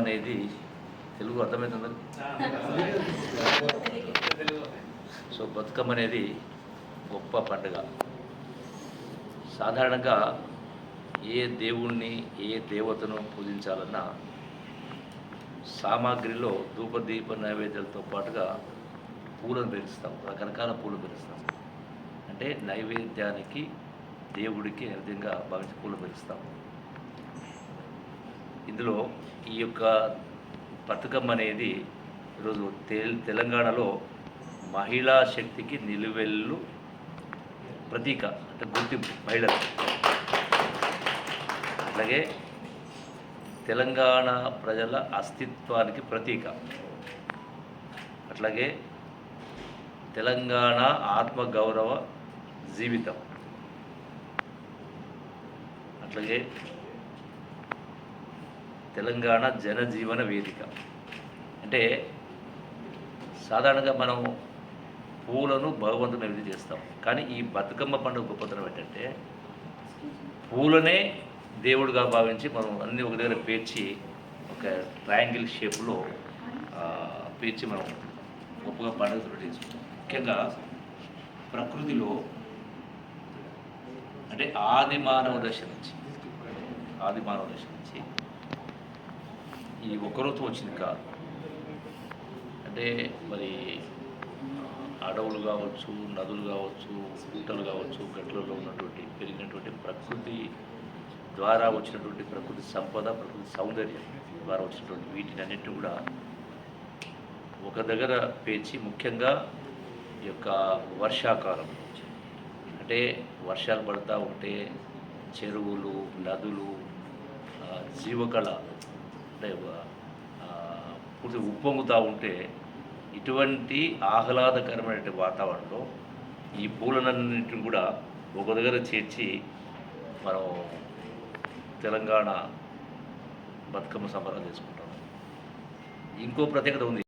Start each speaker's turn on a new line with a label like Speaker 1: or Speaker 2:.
Speaker 1: అనేది తెలుగు అర్థమవుతుంది? సో బతుకమ్మ అనేది గొప్ప పండుగ. సాధారణంగా ఏ దేవుణ్ణి ఏ దేవతను పూజించాలన్నా సామాగ్రిలో ధూపదీప నైవేద్యాలతో పాటుగా పూలను పెరుస్తాం రకరకాల పూలు పెరుస్తాం అంటే నైవేద్యానికి దేవుడికి నైవేద్యంగా భావించి పూలు పెరుస్తాం ఇందులో ఈ యొక్క బతుకమ్మ అనేది ఈరోజు తెల్ తెలంగాణలో మహిళా శక్తికి నిలువెల్లు ప్రతీక అంటే గుర్తింపు మహిళలు. అట్లాగే తెలంగాణ ప్రజల అస్తిత్వానికి ప్రతీక. అట్లాగే తెలంగాణ ఆత్మగౌరవ జీవితం. అట్లాగే తెలంగాణ జనజీవన వేదిక. అంటే సాధారణంగా మనం పూలను భగవంతుని విధి చేస్తాం. కానీ ఈ బతుకమ్మ పండుగ గొప్పతనం ఏంటంటే పూలనే దేవుడుగా భావించి మనం అన్ని ఒక దగ్గర పేర్చి ఒక ట్రయాంగిల్ షేప్లో పేర్చి మనం గొప్పగా పండుగ చేసుకుంటాం. ముఖ్యంగా ప్రకృతిలో అంటే ఆది మానవ దశ నుంచి ఆది మానవ దశ నుంచి ఈ ఒక్కరోజు వచ్చింది కాదు అంటే మరి అడవులు కావచ్చు నదులు కావచ్చు గుట్టలు కావచ్చు గట్లలో ఉన్నటువంటి పెరిగినటువంటి ప్రకృతి ద్వారా వచ్చినటువంటి ప్రకృతి సంపద ప్రకృతి సౌందర్యం ద్వారా వచ్చినటువంటి వీటిని అన్నింటినీ కూడా ఒక దగ్గర పేర్చి ముఖ్యంగా ఈ యొక్క వర్షాకాలం. అంటే వర్షాలు పడతా ఉంటే చెరువులు నదులు జీవకళ అంటే పూర్తి ఉప్పొంగుతూ ఉంటే ఇటువంటి ఆహ్లాదకరమైనటువంటి వాతావరణంలో ఈ పూలనన్నింటిని కూడా ఒక దగ్గర చేర్చి మనం తెలంగాణ బతుకమ్మ సంబరాలు చేసుకుంటాం. ఇంకో ప్రత్యేకత ఉంది.